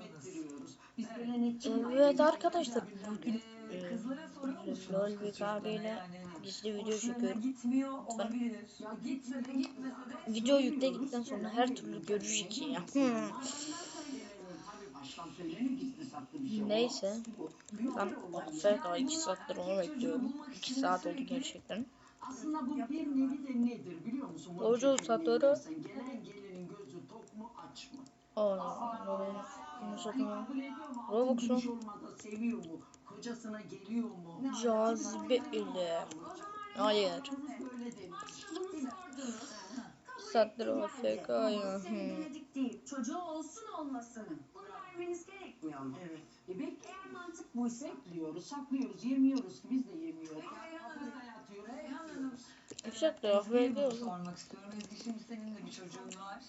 devam yaptınız? ettiriyoruz. Biz Evet. arkadaşlar bugün Ee, e, kızlara soruyor musunuz? LOL çocuklarına abiyle gizli video çekiyorum. gitmiyor Lütfen. olabilir. Ya gitse de gitmese de Video yükledikten sonra her türlü görüş iki ya. Hmm. Baştan söylenir gizli saklı bir şey Neyse. Bu büyük Ben olay. Feda 2 saattir onu bekliyorum. 2 saat oldu gerçekten. Aslında bu bir nevi de nedir biliyor musun? Bunu Orucu bilirsen, Gelen gelinin gözü tok mu aç mı? Aa, bunu satın al. Kabul ediyor mu? Robux'u. Altın gümüş olmadı, seviyor mu? Kocasına geliyor mu? Cazibe ile. Hayır. Böyle demiş. 2 saattir AFK ya. Çocuğu olsun olmasın. Bunu vermeniz gerekmiyor mu? Evet. E bekle. Eğer mantık buysa Bekliyoruz, saklıyoruz, yemiyoruz ki biz de yemiyoruz. Reyhan Kafasına Hanım, yatıyoruz. Reyhan Hanım. 2 saattir Ezgi'ye bunu AFK sormak istiyorum. Ezgi şimdi senin de bir çocuğun var.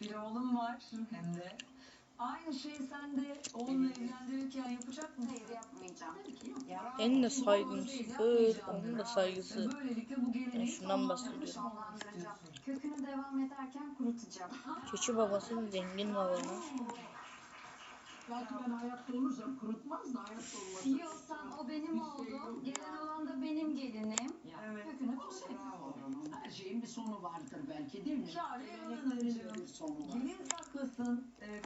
Bir oğlum var hem de. Aynı şeyi sen de oğlunla evlendirirken yapacak mısın? hayır yapmayacağım. En de saygım sıfır. Onun da saygısı. Böylelikle bu geleneği Ben şundan bahsediyorum. Sonlandıracağım. Kökünü devam ederken kurutacağım. Keçi babası zengin babana. Belki ben hayatta olursam kurutmaz da hayatta olmasa. Yiyorsan o benim oğlum, gelen olan da benim gelinim. Evet. Kökünü kurutacağım. Her şeyin bir sonu vardır belki değil mi? Kâr Geleneklerin de bir sonu var. Gelin saklasın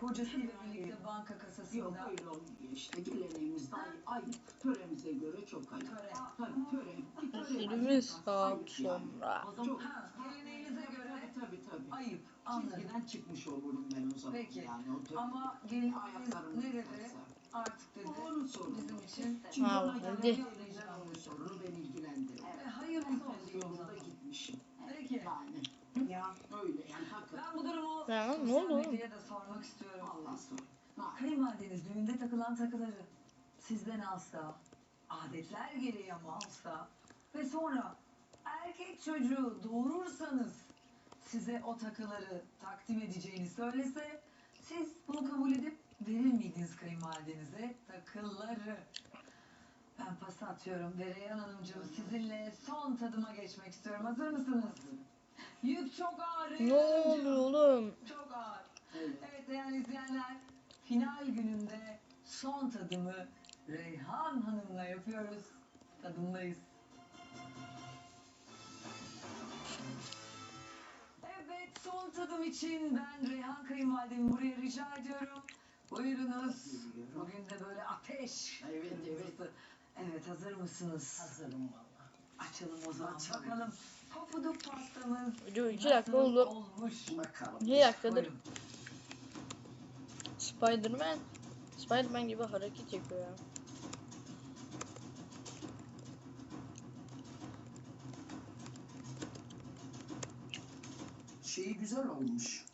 kocasıyla birlikte banka Yok kasasında. öyle olmuyor işte geleneğimizde ay, ayıp. Töremize göre çok ayıp. Töre. Tabii töre. töre 20 ayıp saat sonra. O zaman ha, geleneğinize göre Tabii tabii. ayıp. Çizgiden çıkmış olurum ben o zaman. Peki. Yani o. Ama gelininiz Ayaklarımı ne dedi? tutarsa. Artık dedi. Bu onun sorunu. Bizim için Çünkü Ha, ona göre sorunu beni ilgilendirir. e, hayırlısı olsun yolunda gitmişim. Peki. Yani. Ya. Öyle yani hakikaten. Ben bu durumu Ya, ne sosyal oldu? medyaya da sormak istiyorum. Allah sor. Ha, Kayınvalideniz düğünde takılan takıları sizden alsa, adetler gereği ama alsa ve sonra erkek çocuğu doğurursanız size o takıları takdim edeceğini söylese siz bunu kabul edip verir miydiniz kayınvalidenize takıları? Ben pas atıyorum ve Reyhan Hanımcığım sizinle son tadıma geçmek istiyorum. Hazır mısınız? Yük çok ağır. Ne oluyor oğlum? Çok ağır. Evet. Değerli izleyenler, final gününde son tadımı Reyhan Hanım'la yapıyoruz. Tadımdayız. Evet son tadım için ben Reyhan kayınvalidemi buraya rica ediyorum. Buyurunuz. Bugün de böyle ateş. Evet, evet. Evet hazır mısınız? Hazırım valla. Açalım o zaman Açalım. bakalım. Pofuduk pastamız Video 2 dakika nasıl oldu. olmuş? Bakalım. 2 dakikadır Buyurun. Spiderman Spiderman gibi hareket yapıyor ya. Şeyi güzel olmuş.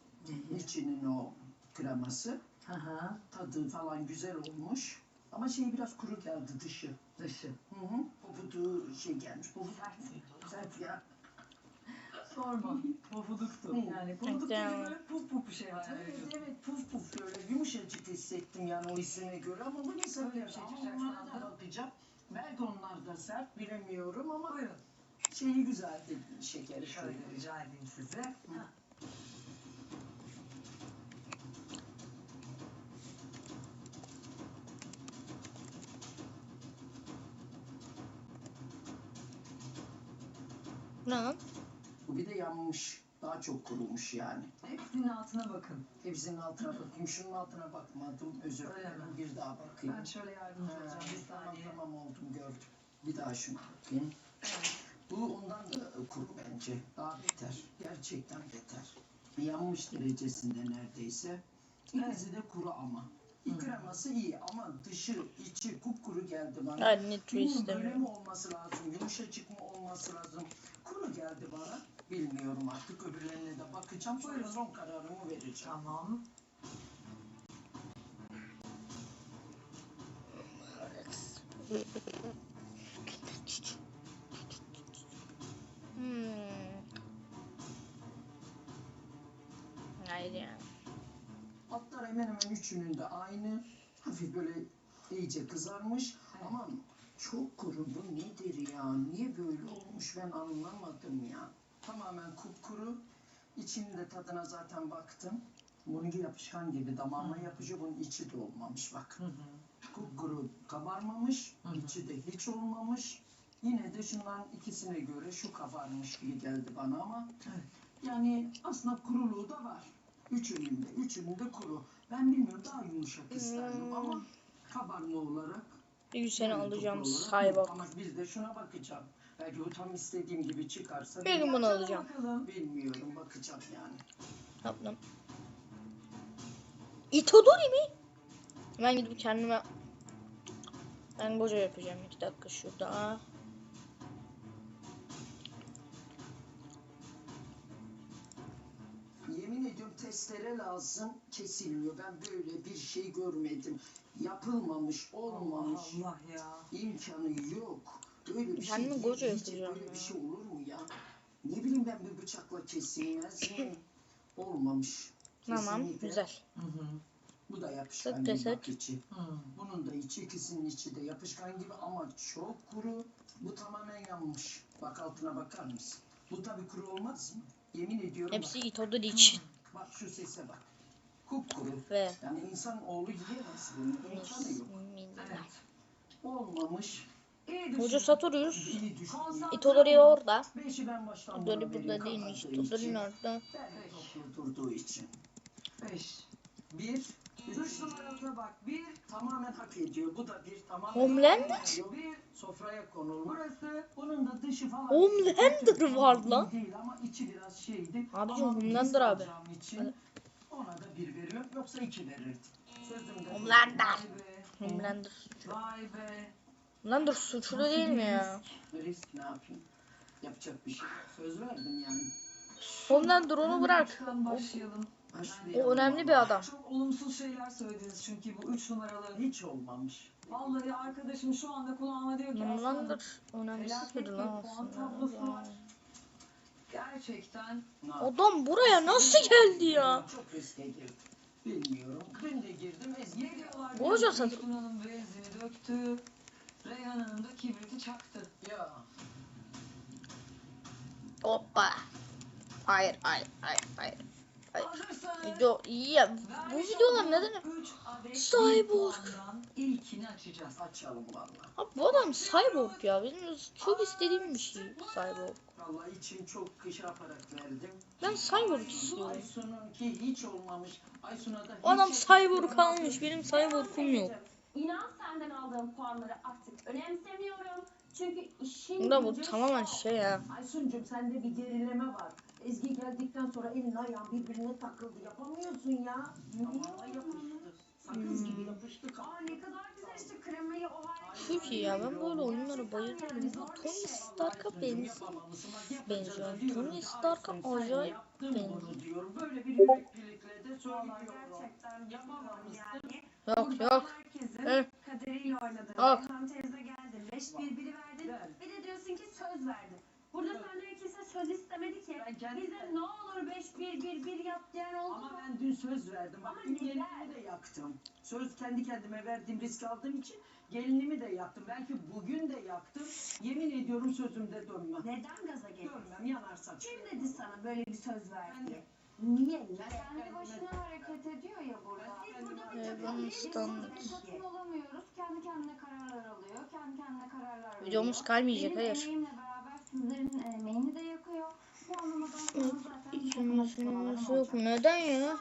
İçinin o kreması. Hı hı. Tadı falan güzel olmuş. Ama şey biraz kuru geldi dışı. Dışı. Hı hı. Pofuduğu şey gelmiş. Pofuduk. Sert ya. Sorma. Pofuduktu. Yani pofuduk dedi böyle puf puf bir şey var. Evet evet puf puf şöyle yumuşacık hissettim yani o hissine göre ama bu öyle bir şey onlara da bakacağım. Belki onlar da sert bilemiyorum ama Buyurun. şeyi güzeldi şekeri Şöyle şöyle. rica edeyim size. Ha. Ne lan? Bu bir de yanmış. Daha çok kurumuş yani. Hepsinin altına bakın. Hepsinin altına bakayım. Şunun altına bakmadım. Özür Öyle dilerim. mi? Bir daha bakayım. Ben şöyle yardımcı Ha, olacağım bir tamam saniye. tamam oldum gördüm. Bir daha şuna bakayım. Evet. Bu ondan da kuru bence. Daha beter. Gerçekten beter. Yanmış derecesinde neredeyse. İkisi de kuru ama. Kreması iyi ama dışı, içi kupkuru geldi bana. Hadi nitro Bunun böyle istemiyorum. mi olması lazım, yumuşacık mı olması lazım? Kuru geldi bana. Bilmiyorum artık öbürlerine de bakacağım. Buyurun. son kararımı vereceğim. Tamam. Hmm. Hayır yani. Hatlar hemen hemen üçünün de aynı. Hafif böyle iyice kızarmış. Evet. Ama çok kuru. Bu nedir ya? Niye böyle olmuş ben anlamadım ya. Tamamen kupkuru. İçinin de tadına zaten baktım. Bununki yapışkan gibi damağıma yapıcı bunun içi de olmamış bak. Hı hı. Kupkuru kabarmamış, Hı hı. içi de hiç olmamış. Yine de şundan ikisine göre şu kabarmış gibi geldi bana ama Evet. yani aslında kuruluğu da var. Üçünün de, üçünün de kuru. Ben bilmiyorum daha yumuşak isterdim Hmm. ama kabarma olarak Bir gün seni yani alacağım Cyborg. yok. Ama bir de şuna bakacağım. Belki o tam istediğim gibi çıkarsa gün bunu alacağım. Bakalım. bilmiyorum bakacağım yani. Yaptım. Itadori mi? Ben gidip kendime ben boca yapacağım. iki dakika şurada. Yemin ediyorum testere lazım kesilmiyor. Ben böyle bir şey görmedim. Yapılmamış, olmamış. Allah Allah ya. imkanı yok. Böyle bir şey değil, koca hiç yapacağım Böyle ya. bir şey olur mu ya? Ne bileyim ben bir bıçakla kesilmez mi? Olmamış. Tamam Kesinlikle. güzel. Hı hı. Bu da yapışkan Sık gibi bak içi. Hı. Bunun da içi ikisinin içi de yapışkan gibi ama çok kuru. Bu tamamen yanmış. Bak altına bakar mısın? Bu tabii kuru olmaz mı? Yemin ediyorum Hepsi bak. Itadori için. Bak şu sese bak. Kupkuru. Ve Yani insan oğlu yiyemez bunu. İmkanı yok. Evet. Olmamış. Hoca Itadori olun. orada. Vereyim, burada değilmiş. için. Beş. Bir, Üç numarasına bak. Bir. tamamen hak ediyor. Bu da bir tamamen Homelander? hak ediyor. Bir sofraya konulmuş. Burası. Bunun da dışı falan. Homelander var lan. Değil ama içi biraz şeydi. Abicim, Ama Homelander abi. Için ona da bir veriyorum. Yoksa iki verirdim. Sözümde. Homelander. Homelander. Vay be. Homelander suçlu değil mi ya? Risk ne yapayım? Yapacak bir şey. yok. Söz verdim yani. Homelander onu Hemen bırak. başlayalım. Başlayalım O önemli bir adam. Çok olumsuz şeyler söylediniz çünkü bu üç numaralı. Hiç olmamış. Vallahi arkadaşım şu anda kulağıma diyor ki aslanım önemsiz bir lan puan tablosu var. aslında. Gerçekten? Adam buraya nasıl geldi ya? Çok riske girdim. Bilmiyorum. Ben de girdim. Ezgi geliyorlar. Bu hoca bir satır- Gülsün Hanım benzini döktü. Reyhan Hanım da kibriti çaktı. Ya. Hoppa. Hayır hayır hayır hayır. Hayır. Video ya. Bu videolar neden? Cyborg. ilkini açacağız. Açalım valla. Abi bu adam cyborg ya. Benim çok istediğim bir şey cyborg. Valla için çok kış yaparak verdim. Ben cyborg istiyorum. Aysun'unki hiç olmamış. Aysun'a da hiç O adam cyborg almış. Benim cyborg'um yok. İnan senden aldığım puanları artık önemsemiyorum. Çünkü işin Bu da bu gücü tamamen şu. şey ya. Aysun'cum sende bir gerileme var. Ezgi geldikten sonra elin ayağın birbirine takıldı. Yapamıyorsun ya. Tamamen yapıştı. Sakız gibi yapıştı. Aa ne kadar güzel işte kremayı o halde. Çok iyi ya. Ben böyle oyunlara bayılıyorum. Bu Tony Stark'a benziyor. benziyor. Tony Stark'a acayip benziyor. Böyle bir yüreklilikle de söylüyorum. gerçekten Yapamamışsın. yani. Yok Burada yok. Herkesin Evet. kaderiyle oynadın. Yok. Reyhan teyze geldi. Beş bir biri verdin. Ver. Bir de diyorsun ki söz verdin. Burada Evet. senden kimse söz istemedi ki. Ben kendim- Bize ne olur beş bir bir bir yap diyen oldu Ama mu? ben dün söz verdim. Bak Ama dün neden? gelinimi de yaktım. Söz kendi kendime verdiğim risk aldığım için gelinimi de yaktım. Belki bugün de yaktım. Yemin ediyorum sözümde dönmem. Neden gaza geliyorsun? Dönmem yanarsak. Kim dedi sana böyle bir söz ver Ben diye? Niye? Kendi başına hareket ediyor ya burada. Biz burada bir Ee. İstanbul- Biz satın olamıyoruz. Kendi kendine kararlar alıyor. Kendi kendine kararlar veriyor. Videomuz kalmayacak Benim hayır. emeğimle beraber sizlerin emeğini de yakıyor. Bu anlamadan sonra zaten İznim yok. Neden ya?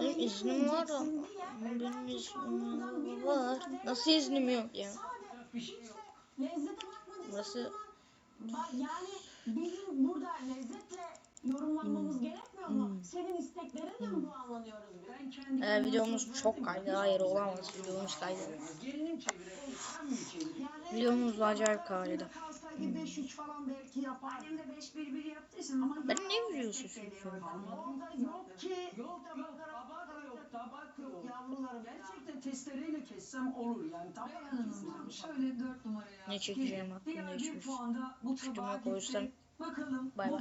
Benim iznim var diye Benim iznim var. Nasıl iznim yok ya? Bir şey yok. Lezzete bakmadıysan Burası Bak yani bizim burada lezzetle yorumlanmamız Hmm. gerekmiyor mu? Senin isteklerinle mi puanlanıyoruz biz? Ben kendi Ee, videomuz çok kaydı. Hayır, olamaz. Videomuz kaydı. Sen mi çevireceksin? Yani Videomuz acayip kaydı. kalsaydı 5-3 falan belki yapar. Annem de 5 1 1 yaptığı için ama Ben ne. Orada yok ki. Yok yok tabak yok tabak yok. Yavrularım ya. Gerçekten testereyle kessem olur yani. Tabak Hanım şöyle dört numaraya. Ne çekeceğim aklımda Diğer bir hiçbir puan da bu Üstüme tabağa koysam. gitti. Bakalım Bay bay.